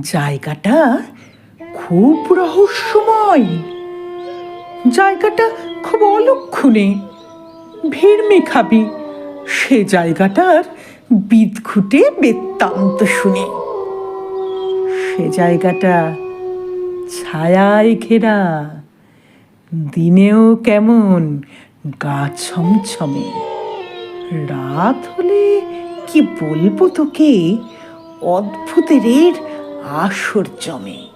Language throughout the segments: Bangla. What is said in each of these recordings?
জায়গাটা খুব রহস্যময়। জায়গাটা খুব অলক্ষণে। ভিড় মেখাবি সে জায়গাটার বিদ বিদঘুটে বেত্তান্ত শুনে। সে জায়গাটা ছায়ায় ঘেরা। দিনেও কেমন গা ছমছমে। রাত হলে কি বলব তোকে? অদ্ভুতের আসর জমে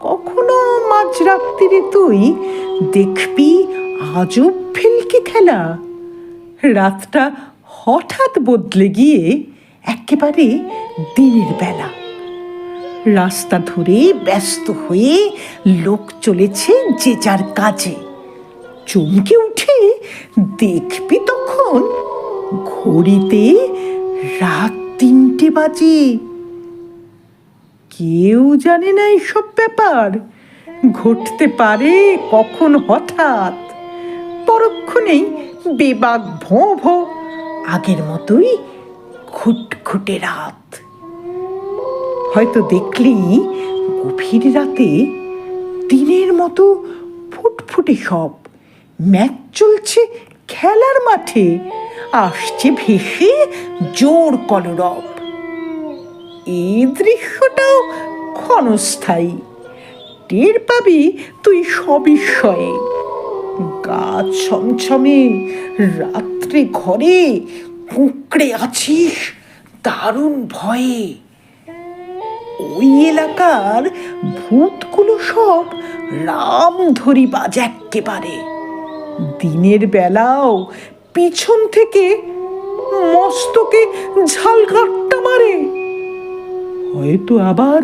কখনো মাঝরাত্রিরে তুই দেখবি আজব ফিলকে খেলা? রাতটা হঠাৎ বদলে গিয়ে একেবারে দিনের বেলা। রাস্তা ধরে ব্যস্ত হয়ে লোক চলেছে যে যার কাজে। চমকে উঠে দেখবি তখন ঘড়িতে রাত তিনটে বাজে। কেউ জানে না এইসব ব্যাপার। ঘটতে পারে কখন হঠাৎ। পরক্ষণেই বেবাগ ভোঁ ভোঁ, আগের মতোই খুটখুটে রাত। হয়তো দেখলি গভীর রাতে দিনের মতো ফুটফুটে সব ম্যাচ চলছে খেলার মাঠে। আসছে ভেসে জোর কলরব। এই দৃশ্যটাও ক্ষণস্থায়ী। টের পাবি তুই সবিস্ময়ে। গা ছমছমে, রাত্রে ঘরে কুঁকড়ে আছিস দারুণ ভয়ে। ওই এলাকার ভূতগুলো সব রাম ধরি বাজ এক্কেবারে। দিনের বেলাও পিছন থেকে মস্তকে ঝালঘাটটা মারে। হয়তো আবার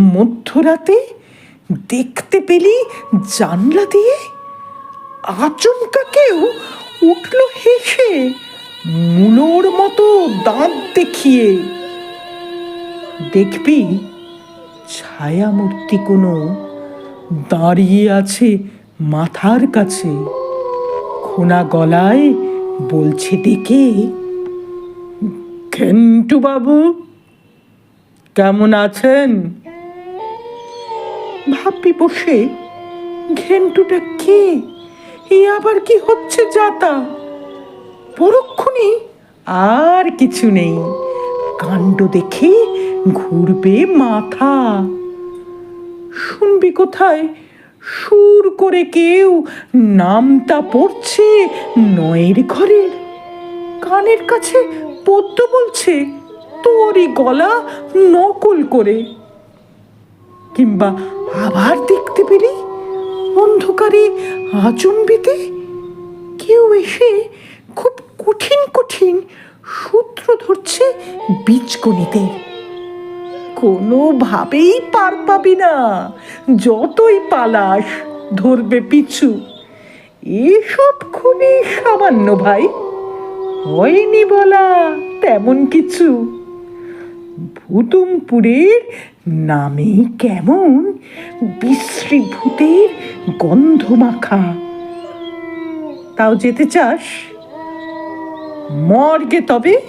মধ্যরাতে দেখতে পেলি জানলা দিয়ে আচমকা কেউ উঠল হেসে মুলোর মতো দাঁত দেখিয়ে। দেখবি ছায়ামূর্তি কোনো দাঁড়িয়ে আছে মাথার কাছে। খোনা গলায় বলছে ডেকে, ঘেন্টু বাবু কেমন আছেন? ভাববি বসে, ঘেন্টুটা কে? এ আবার কি হচ্ছে যাতা? পরক্ষণে আর কিছু নেই। কাণ্ড দেখে ঘুরবে মাথা। শুনবি কোথায়? সুর করে কেউ নামটা পড়ছে নয়ের ঘরের। কানের কাছে পদ্ম বলছে তোরই গলা নকল করে। কিংবা আবার দেখতে পেলি অন্ধকারে আচম্বিতে? কেউ এসে খুব কঠিন কঠিন সূত্র ধরছে বীজগণিতের কোনোভাবেই পার পাবি না। যতই পালাস, ধরবে পিছু। এসব খুবই সামান্য ভাই। হয়নি বলা তেমন কিছু। ভূতুমপুরের নামে কেমন বিশ্রীভূতের গন্ধ মাখা তাও যেতে চাস? মর্গে তবে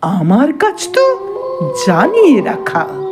আমার কাজ তো জানিয়ে রাখা।